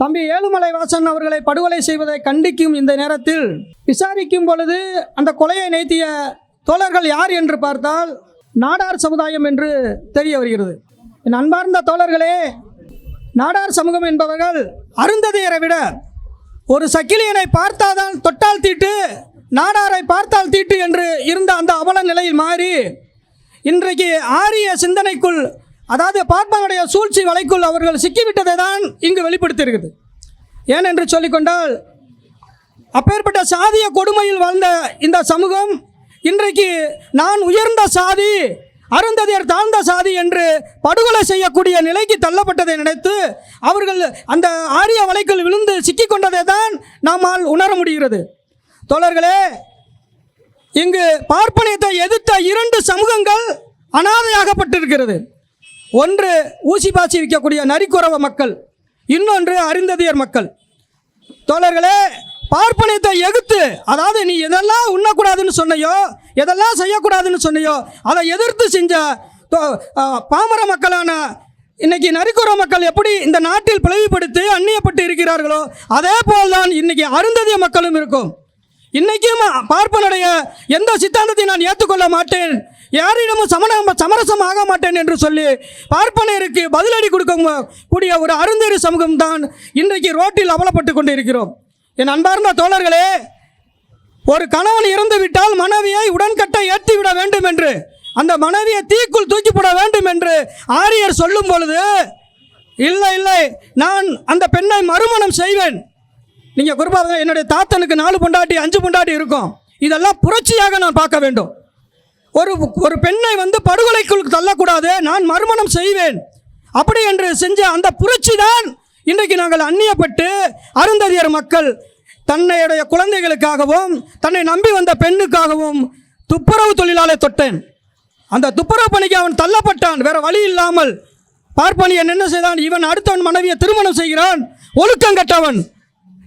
தம்பி ஏழுமலை வாசன் அவர்களை படுகொலை செய்வதை கண்டிக்கும் இந்த நேரத்தில் விசாரிக்கும் பொழுது அந்த கொலையை நேர்த்திய தோழர்கள் யார் என்று பார்த்தால் நாடார் சமுதாயம் என்று தெரிய வருகிறது. என் அன்பார்ந்த தோழர்களே நாடார் சமூகம் என்பவர்கள் அருந்ததையரை விட ஒரு சக்கிலியனை பார்த்தாதான் தொட்டால் தீட்டு நாடாரை பார்த்தால் தீட்டு என்று இருந்த அந்த அவல நிலையில் மாறி இன்றைக்கு ஆரிய சிந்தனைக்குள் அதாவது பார்ப்பானுடைய சூழ்ச்சி வலைக்குள் அவர்கள் சிக்கிவிட்டதை தான் இங்கு வெளிப்படுத்தியிருக்குது. ஏனென்று சொல்லிக்கொண்டால் அப்பேற்பட்ட சாதிய கொடுமையில் வாழ்ந்த இந்த சமூகம் இன்றைக்கு நான் உயர்ந்த சாதி அருந்ததியர் தாழ்ந்த சாதி என்று படுகொலை செய்யக்கூடிய நிலைக்கு தள்ளப்பட்டதை நினைத்து அவர்கள் அந்த ஆரிய வலைக்குள் விழுந்து சிக்கிக்கொண்டதை தான் நம்மால் உணர முடிகிறது. தோழர்களே இங்கு பார்ப்பனியத்தை எதிர்த்த இரண்டு சமூகங்கள் அனாதையாகப்பட்டிருக்கிறது. ஒன்று ஊசி பாசி விற்கக்கூடிய நரிக்குறவ மக்கள் இன்னொன்று அருந்ததியர் மக்கள். தோழர்களே பார்ப்பனியத்தை எகுத்து அதாவது நீ எதெல்லாம் உண்ணக்கூடாதுன்னு சொன்னையோ எதெல்லாம் செய்யக்கூடாதுன்னு சொன்னையோ அதை எதிர்த்து செஞ்ச தோ- பாமர மக்களான இன்னைக்கு நரிக்குற மக்கள் எப்படி இந்த நாட்டில் பிளவுபடுத்தி அந்நியப்பட்டு இருக்கிறார்களோ அதே போல்தான் இன்னைக்கு அருந்ததிய மக்களும் இருக்கும். இன்னைக்கும் பார்ப்பனுடைய எந்த சித்தாந்தத்தை நான் ஏற்றுக்கொள்ள மாட்டேன் யாரிடமும் சமண சமரசம் ஆக மாட்டேன் என்று சொல்லி பார்ப்பனருக்கு பதிலடி கொடுக்க கூடிய ஒரு அருந்தேறு சமூகம் தான் இன்றைக்கு ரோட்டில் அவலப்பட்டு கொண்டு இருக்கிறோம் என் அன்பார்ந்த தோழர்களே ஒரு கணவன் இறந்துவிட்டால் மனைவியை உடன்கட்டை ஏற்றி விட வேண்டும் என்று அந்த மனைவியை தீக்குள் தூக்கி போட வேண்டும் என்று ஆரியர் சொல்லும் பொழுது இல்லை இல்லை நான் அந்த பெண்ணை மறுமணம் செய்வேன். நீங்கள் குறிப்பாக என்னுடைய தாத்தனுக்கு நாலு பொண்டாட்டி அஞ்சு பொண்டாட்டி இருக்கும். இதெல்லாம் புரட்சியாக நான் பார்க்க வேண்டும். ஒரு ஒரு பெண்ணை வந்து படுகொலைக்குள் தள்ளக்கூடாது. நான் மறுமணம் செய்வேன். அப்படி என்று செஞ்ச அந்த புரட்சி தான் இன்றைக்கு நாங்கள் அந்நியப்பட்டு அருந்ததியர் மக்கள் தன்னையுடைய குழந்தைகளுக்காகவும் தன்னை நம்பி வந்த பெண்ணுக்காகவும் துப்புரவு தொழிலாளை தொட்டேன். அந்த துப்புரவு பணிக்கு அவன் தள்ளப்பட்டான். வேற வழி இல்லாமல் பார்ப்பனியன் என்ன செய்தான்? இவன் அடுத்தவன் மனைவியை திருமணம் செய்கிறான். ஒழுக்கம் கட்டவன்.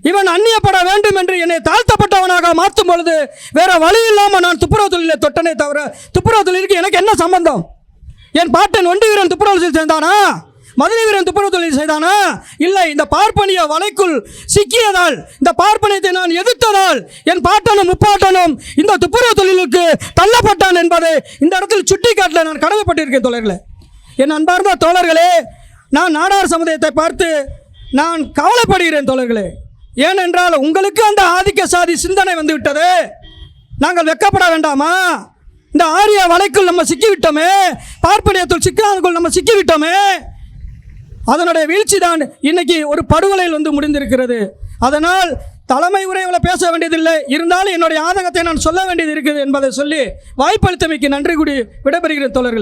இவன் அந்நியப்பட வேண்டும் என்று என்னை தாழ்த்தப்பட்டவனாக மாற்றும் பொழுது வேற வழி இல்லாமல் நான் துப்புரவு தொழிலை தொட்டனே தவிர துப்புரவு தொழிலுக்கு எனக்கு என்ன சம்பந்தம்? என் பாட்டன் ஒண்டி வீரன் துப்புரவு தொழில் செய்தானா? மதுரை வீரன் துப்புரவு தொழில் செய்தானா? இல்லை இந்த பார்ப்பனிய வலைக்குள் சிக்கியதால் இந்த பார்ப்பனியத்தை நான் எதிர்த்ததால் என் பாட்டனும் முப்பாட்டனும் இந்த துப்புரவு தொழிலுக்கு தள்ளப்பட்டான் என்பதை இந்த இடத்தில் சுட்டிக்காட்டல நான் கடமைப்பட்டிருக்கேன் தோழர்களே. என் அன்பார்ந்த தோழர்களே நான் நாடார் சமுதாயத்தை பார்த்து நான் கவலைப்படுகிறேன் தோழர்களே. ஏனென்றால் உங்களுக்கு அந்த ஆதிக்க சாதி சிந்தனை வந்துவிட்டது. நாங்கள் வெக்கப்பட வேண்டாமா? இந்த ஆரிய வலைக்குள் நம்ம சிக்கிவிட்டோமே. பார்ப்பனியத்தில் சிக்காதுக்குள் நம்ம சிக்கிவிட்டோமே. அதனுடைய வீழ்ச்சி தான் இன்னைக்கு ஒரு படுகொலையில் வந்து முடிந்திருக்கிறது. அதனால் தலைமை உரையில் பேச வேண்டியதில்லை. இருந்தாலும் என்னுடைய ஆதங்கத்தை நான் சொல்ல வேண்டியது இருக்குது என்பதை சொல்லி வாய்ப்பளித்தமைக்கு நன்றி கூடி விடைபெறுகிறேன் தோழர்களே.